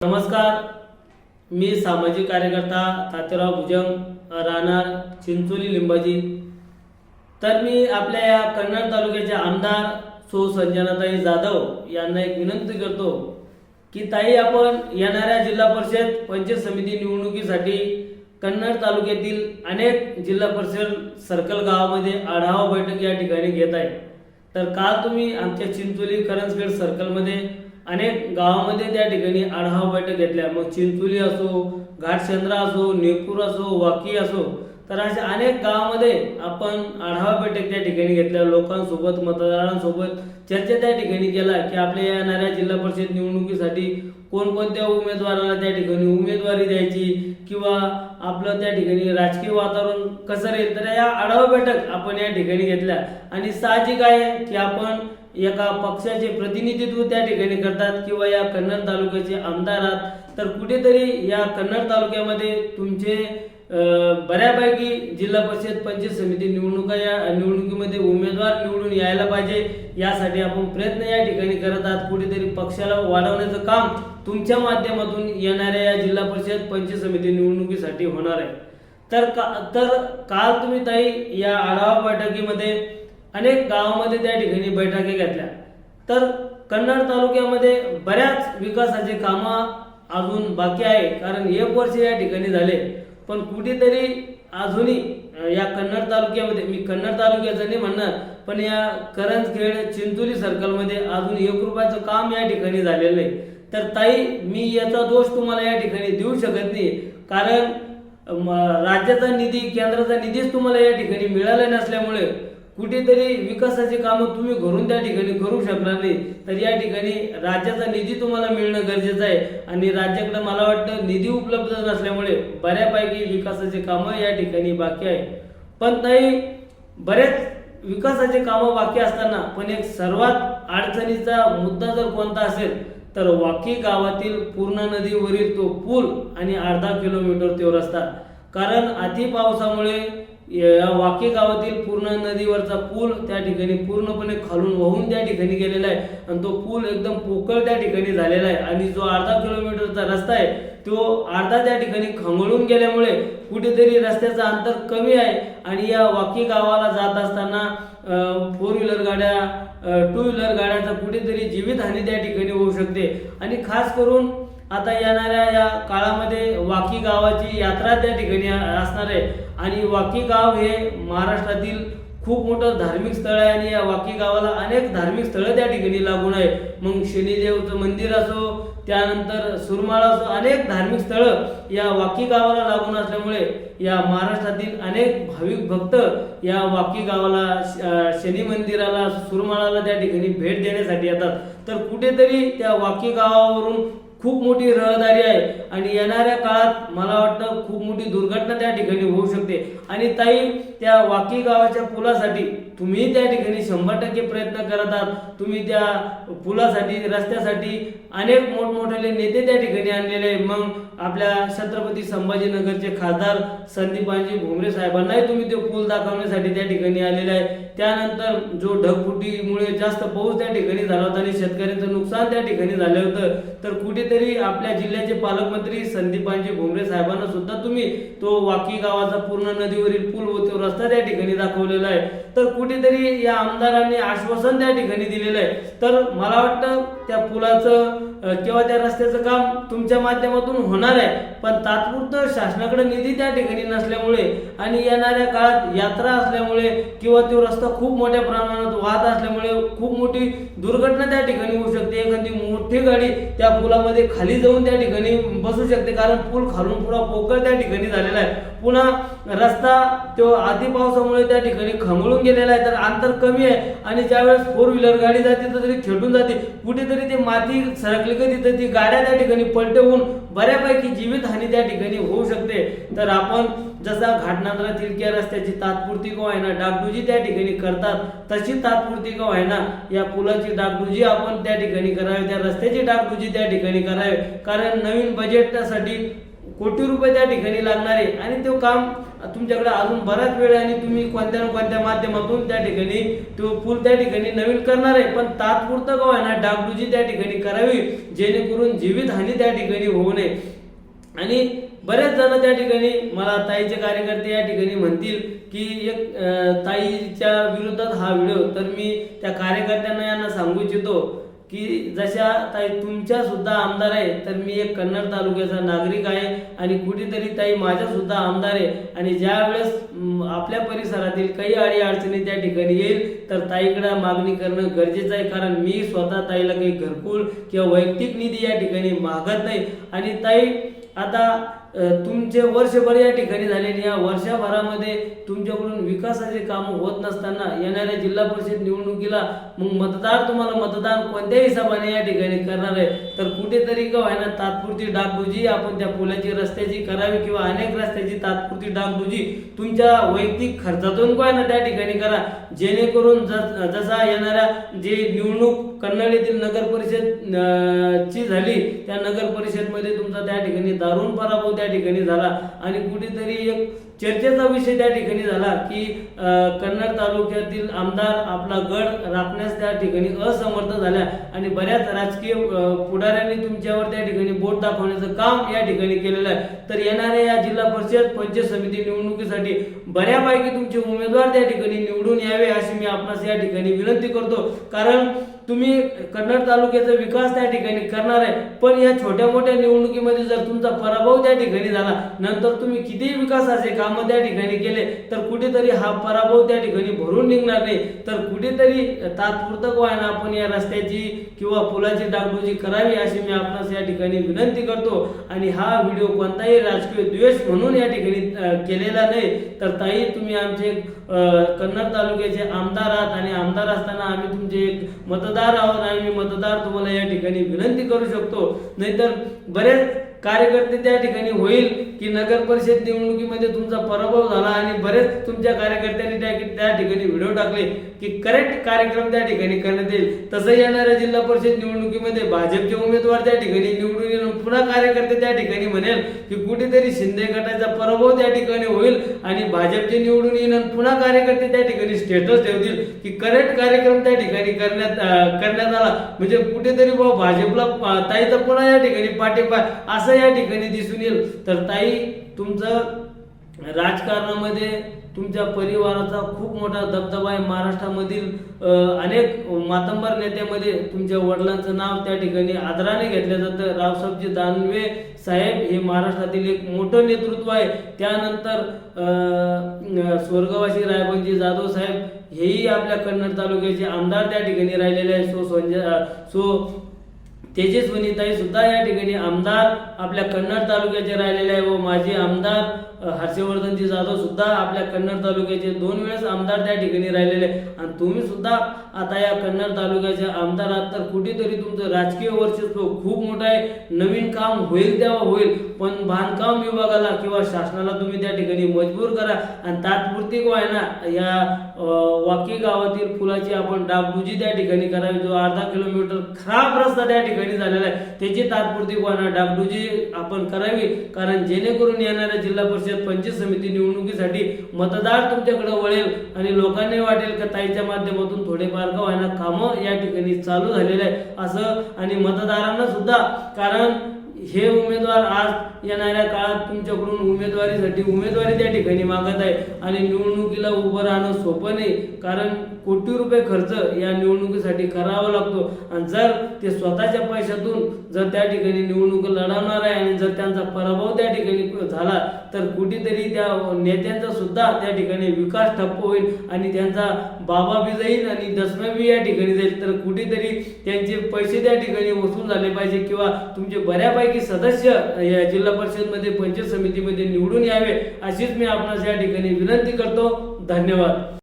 नमस्कार मी सामाजिक कार्यकर्ता तात्याराव भुजंग राहणार चिंचोली लिंबाजी. तर मी आपल्या या कन्नड तालुक्याचे आमदार सो संजनाताई जाधव यांना एक विनंती करतो की ताई आपण येणाऱ्या जिल्हा परिषद पंचायत समिती निवडणुकीसाठी कन्नड तालुक्यातील अनेक जिल्हा परिषद सर्कल गावामध्ये आढावा बैठक या ठिकाणी घेत आहे. तर काल तुम्ही आमच्या चिंचोली करंजगड सर्कलमध्ये अनेक गावामध्ये त्या ठिकाणी आढावा बैठक घेतल्या. मग चिंचोली असो घाटचंद्रा असो नेपूर असो वाकी असो तर अशा अनेक गावामध्ये आपण आढावा बैठक त्या ठिकाणी घेतल्या. लोकांसोबत मतदारांसोबत चर्चा त्या ठिकाणी केला की आपल्या येणाऱ्या जिल्हा परिषद निवडणुकीसाठी कोणकोणत्या उमेदवाराला त्या ठिकाणी उमेदवारी द्यायची किंवा आपलं त्या ठिकाणी राजकीय वातावरण कसं राहील? तर या आढावा बैठक आपण या ठिकाणी घेतल्या. आणि साहजिक आहे की आपण एका पक्षाचे प्रतिनिधित्व त्या ठिकाणी करतात किंवा या कन्नड तालुक्याचे आमदार आहात तर कुठेतरी या कन्नड तालुक्यामध्ये तुमचे बऱ्यापैकी जिल्हा परिषद पंचायत समिती निवडणुका या निवडणुकीमध्ये उमेदवार निवडून यायला पाहिजे यासाठी आपण प्रयत्न या ठिकाणी करत आहात. कुठेतरी पक्षाला वाढवण्याचं काम तुमच्या माध्यमातून येणाऱ्या या जिल्हा परिषद पंचायत समिती निवडणुकीसाठी होणार आहे. तर का तर काल तुम्ही ताई या आढावा बैठकीमध्ये अनेक गावामध्ये त्या ठिकाणी बैठकी घेतल्या. तर कन्नड तालुक्यामध्ये बऱ्याच विकासाचे कामं अजून बाकी आहे कारण एक वर्ष या ठिकाणी झाले. पण कुठेतरी अजूनही या कन्नड तालुक्यामध्ये मी कन्नड तालुक्याचं नाही म्हणणार पण या करंजखेड चिंचोली सर्कलमध्ये अजून एक रुपयाचं काम या ठिकाणी झालेलं आहे तर ताई मी याचा दोष तुम्हाला या ठिकाणी देऊ शकत नाही कारण म, राज्याचा निधी केंद्राचा निधीच तुम्हाला या ठिकाणी मिळाला नसल्यामुळे कुठेतरी विकासाची कामं तुम्ही घरून त्या ठिकाणी करू शकणार नाही. तर या ठिकाणी राज्याचा निधी तुम्हाला मिळणं गरजेचं आहे. आणि राज्याकडे मला वाटतं निधी उपलब्ध नसल्यामुळे बऱ्यापैकी विकासाची कामं या ठिकाणी बाकी आहे पण ताई बरेच विकासाचे कामं बाकी असताना पण एक सर्वात अडचणीचा मुद्दा जर कोणता असेल तर वाकी गावातील पूर्णा नदीवरील तो पूल आणि अर्धा किलोमीटर तो रस्ता. कारण अति पावसामुळे वाकी गावातील पूर्ण नदीवरचा पूल त्या ठिकाणी पूर्णपणे खालून वाहून त्या ठिकाणी गेलेला आहे. आणि तो पूल एकदम पोकळ त्या ठिकाणी झालेला आहे. आणि जो अर्धा किलोमीटरचा रस्ता आहे तो अर्धा त्या ठिकाणी खंगळून गेल्यामुळे कुठेतरी रस्त्याचं अंतर कमी आहे. आणि या वाकी गावाला जात असताना फोर व्हीलर गाड्या टू व्हीलर गाड्याचा कुठेतरी जीवितहानी त्या ठिकाणी होऊ शकते. आणि खास करून आता येणाऱ्या या काळामध्ये वाकी गावाची यात्रा त्या ठिकाणी असणार आहे. आणि वाकी गाव हे महाराष्ट्रातील खूप मोठं धार्मिक स्थळ आहे आणि या वाकी गावाला अनेक धार्मिक स्थळं त्या ठिकाणी लागून आहे. मग शनिदेवचं मंदिर असो त्यानंतर सुरमाळा असो अनेक धार्मिक स्थळं या वाकी गावाला लागून असल्यामुळे या महाराष्ट्रातील अनेक भाविक भक्त या वाकी गावाला शनी मंदिराला सुरमाळाला त्या ठिकाणी भेट देण्यासाठी येतात. तर कुठेतरी त्या वाकी गावावरून खूप मोठी रहदारी आहे. आणि येणाऱ्या काळात मला वाटतं खूप मोठी दुर्घटना त्या ठिकाणी होऊ शकते. आणि ताई त्या वाकी गावाच्या पुलासाठी तुम्ही त्या ठिकाणी शंभर टक्के प्रयत्न करत आहात. तुम्ही त्या पुलासाठी रस्त्यासाठी अनेक मोठमोठे नेते त्या ठिकाणी आणलेले आहे मग आपल्या छत्रपती संभाजीनगरचे खासदार संदीपांजी भुमरे साहेबांनाही तुम्ही ते पूल दाखवण्यासाठी त्या ठिकाणी आलेले आहे त्यानंतर जो ढगफुटीमुळे जास्त पाऊस त्या ठिकाणी झाला होता आणि शेतकऱ्यांचं नुकसान त्या ठिकाणी झालं होतं तर कुठेतरी आपल्या जिल्ह्याचे पालकमंत्री संदीपांचे भुमरे साहेबांना सुद्धा तुम्ही तो वाकी गावाचा पूर्ण नदीवरील पूल व तो रस्ता त्या ठिकाणी दाखवलेला आहे. तर कुठेतरी या आमदारांनी आश्वासन त्या ठिकाणी दिलेलं आहे. तर मला वाटतं त्या पुलाचं किंवा त्या रस्त्याचं काम तुमच्या माध्यमातून होणार आहे पण तात्पुरतं शासनाकडे निधी त्या ठिकाणी नसल्यामुळे आणि येणाऱ्या काळात यात्रा असल्यामुळे किंवा तो रस्ता खूप मोठ्या प्रमाणात वाहत असल्यामुळे खूप मोठी दुर्घटना त्या ठिकाणी होऊ शकते. एखादी मोठी गाडी त्या पुलामध्ये खाली जाऊन त्या ठिकाणी बसू शकते कारण पूल खालून पुरा पोकळ त्या ठिकाणी झालेला आहे. पुन्हा रस्ता तो आधी पावसामुळे त्या ठिकाणी खंगळून गेलेला आहे तर अंतर कमी आहे आणि ज्यावेळेस फोर व्हीलर गाडी जाते तर तरी खेटून जाते. कुठेतरी ते माती सरकली का तिथं ती गाड्या त्या ठिकाणी पलटवून बऱ्यापैकी जीवितहानी त्या ठिकाणी होऊ शकते. तर आपण जसा घाटनांद्रा तिलक्या रस्त्याची तात्पुरती का व्हायना डागडुजी त्या ठिकाणी करतात तशी तात्पुरती का व्हायना या पुलाची डागडुजी आपण त्या ठिकाणी करावी त्या रस्त्याची डागडुजी त्या ठिकाणी करावी. कारण नवीन बजेटसाठी कोटी रुपये त्या ठिकाणी लागणार आहे. आणि तो काम तुमच्याकडे अजून बराच वेळ आणि तुम्ही कोणत्या ना कोणत्या माध्यमातून त्या ठिकाणी तो पूल त्या ठिकाणी नवीन करणार आहे. पण तात्पुरतं का आहे ना डागडुजी त्या ठिकाणी करावी जेणेकरून जीवितहानी त्या ठिकाणी होऊ नये. आणि बरेच जण त्या ठिकाणी मला ताईचे कार्यकर्ते या ठिकाणी म्हणतील की एक ताईच्या विरोधात हा व्हिडिओ. तर मी त्या कार्यकर्त्यांना यांना सांगू इच्छितो की जशा ताई तुमच्या सुद्धा आमदार आहे तर मी एक कन्नड तालुक्याचा नागरिक आहे आणि कुठेतरी ताई माझ्या सुद्धा आमदार आहे. आणि ज्यावेळेस आपल्या परिसरातील काही अडी अडचणी त्या ठिकाणी येईल तर ताईकडे मागणी करणं गरजेचं आहे. कारण मी स्वतः ताईला काही घरकुल किंवा वैयक्तिक निधी या ठिकाणी मागत नाही. आणि ताई आता तुमचे वर्षभर या ठिकाणी झाले आणि या वर्षभरामध्ये तुमच्याकडून विकासाचे काम होत नसताना येणाऱ्या जिल्हा परिषद निवडणुकीला मग मतदार तुम्हाला मतदान कोणत्याही हिशोबाने या ठिकाणी करणार आहे? तर कुठेतरी का व्हायना तात्पुरती डागडुजी आपण त्या पुलाची रस्त्याची करावी किंवा अनेक रस्त्याची तात्पुरती डागडुजी तुमच्या वैयक्तिक खर्चातून का ना त्या ठिकाणी करा? जेणेकरून जसा येणाऱ्या जे निवडणूक कन्नड येथील नगर परिषद ची झाली त्या नगर परिषदमध्ये तुमचा त्या ठिकाणी दारुण पराभव त्या ठिकाणी झाला. आणि कुठेतरी एक चर्चेचा विषय त्या ठिकाणी झाला की कन्नड तालुक्यातील आमदार आपला गड राखण्यास त्या ठिकाणी असमर्थ झाल्या आणि बऱ्याच राजकीय पुढाऱ्यांनी तुमच्यावर त्या ठिकाणी बोट दाखवण्याचं काम या ठिकाणी केलेलं आहे. तर येणाऱ्या या जिल्हा परिषद पंचायत समिती निवडणुकीसाठी बऱ्यापैकी तुमचे उमेदवार त्या ठिकाणी निवडून यावे अशी मी आपणास या ठिकाणी विनंती करतो. कारण तुम्ही कन्नड तालुक्याचा विकास त्या ठिकाणी करणार आहे पण या छोट्या मोठ्या निवडणुकीमध्ये जर तुमचा पराभव त्या ठिकाणी झाला नंतर तुम्ही किती विकासाचे का त्या ठिकाणी केले तर कुठेतरी हा पराभव त्या ठिकाणी भरून निघणार नाही. तर कुठेतरी तात्पुरतं वाहन आपण या रस्त्याची किंवा पुलाची डागडुजी करावी अशी मी आपणास या ठिकाणी विनंती करतो. आणि हा व्हिडिओ कोणताही राजकीय द्वेष म्हणून या ठिकाणी केलेला नाही. तर ताई तुम्ही आमचे कन्नड तालुक्याचे आमदार आहात आणि आमदार असताना आम्ही तुमचे एक मतदार आहोत आणि मी मतदार तुम्हाला या ठिकाणी विनंती करू शकतो. नाहीतर बरेच कार्यकर्ते त्या ठिकाणी होईल. की नगर परिषद निवडणुकीमध्ये तुमचा पराभव झाला आणि बरेच तुमच्या कार्यकर्त्यांनी त्या त्या ठिकाणी व्हिडिओ टाकले की करेक्ट कार्यक्रम त्या ठिकाणी करण्यात येईल. तसं येणाऱ्या जिल्हा परिषद निवडणुकीमध्ये भाजपचे उमेदवार त्या ठिकाणी निवडून येऊन पुन्हा कार्यकर्ते त्या ठिकाणी म्हणेल की कुठेतरी शिंदे गटाचा पराभव त्या ठिकाणी होईल आणि भाजपचे निवडून येऊन आणि पुन्हा कार्यकर्ते त्या ठिकाणी स्टेटस ठेवतील की करेक्ट कार्यक्रम त्या ठिकाणी करण्यात करण्यात आला. म्हणजे कुठेतरी भाजपला ताईचा पुन्हा या ठिकाणी पाठिंबा असं या ठिकाणी दिसून येईल. तर ताई तुमचं राजकारणामध्ये तुमच्या परिवाराचा खूप मोठा दबदबा आहे. महाराष्ट्रामधील अनेक मातंबर नेत्यामध्ये तुमच्या वडिलांचं नाव त्या ठिकाणी आदराने घेतलं जातं. रावसाहेबजी दानवे साहेब हे महाराष्ट्रातील एक मोठं नेतृत्व आहे. त्यानंतर स्वर्गवासी रायबंजी जाधव साहेब हेही आपल्या कन्नड तालुक्याचे आमदार त्या ठिकाणी राहिलेले आहे सो संजय सो तेजस्वनीताई सुद्धा या ठिकाणी आमदार आपल्या कन्नड तालुक्याचे राहिलेले आहे व माजी आमदार हर्षवर्धनजी जाधव सुद्धा आपल्या कन्नड तालुक्याचे दोन वेळेस आमदार त्या ठिकाणी राहिलेले. आहे. आणि तुम्ही सुद्धा आता या कन्नड तालुक्याचे आमदार आहात तर कुठेतरी तुमचं राजकीय वर्चस्व खूप मोठं आहे. नवीन काम होईल तेव्हा होईल पण बांधकाम विभागाला किंवा शासनाला तुम्ही त्या ठिकाणी मजबूर करा. आणि तात्पुरती को ना या वाकी गावातील फुलाची आपण डागडुजी त्या ठिकाणी करावी. जो अर्धा किलोमीटर खराब रस्ता त्या ठिकाणी झालेला आहे त्याची तात्पुरती को ना डागडुजी आपण करावी. कारण जेणेकरून येणाऱ्या जिल्हा परिषद म्हणजे पंचायत समिती निवडणुकीसाठी मतदार तुमच्याकडे वळेल आणि लोकांनी वाटेल का ताईच्या माध्यमातून थोडेफार का व्हायला कामं या ठिकाणी चालू झालेलं आहे असं आणि मतदारांना सुद्धा कारण हे उमेदवार आज येणाऱ्या काळात तुमच्याकडून उमेदवारीसाठी उमेदवारी त्या ठिकाणी मागत आहे. आणि निवडणुकीला उभं राहणं सोपं नाही कारण कोटी रुपये खर्च या निवडणुकीसाठी करावा लागतो. आणि जर ते स्वतःच्या पैशातून जर त्या ठिकाणी निवडणूक लढवणार आहे आणि जर त्यांचा पराभव त्या ठिकाणी झाला तर कुठेतरी त्या नेत्यांचा सुद्धा त्या ठिकाणी विकास ठप्प होईल आणि त्यांचा बाबा बी जाईल आणि दसमा बी या ठिकाणी जाईल. तर कुठेतरी त्यांचे पैसे त्या ठिकाणी वसूल झाले पाहिजे किंवा तुमचे बऱ्यापैकी सदस्य या जिल्हा परिषदमध्ये पंचायत समितीमध्ये निवडून यावे अशीच मी आपणास या ठिकाणी विनंती करतो. धन्यवाद.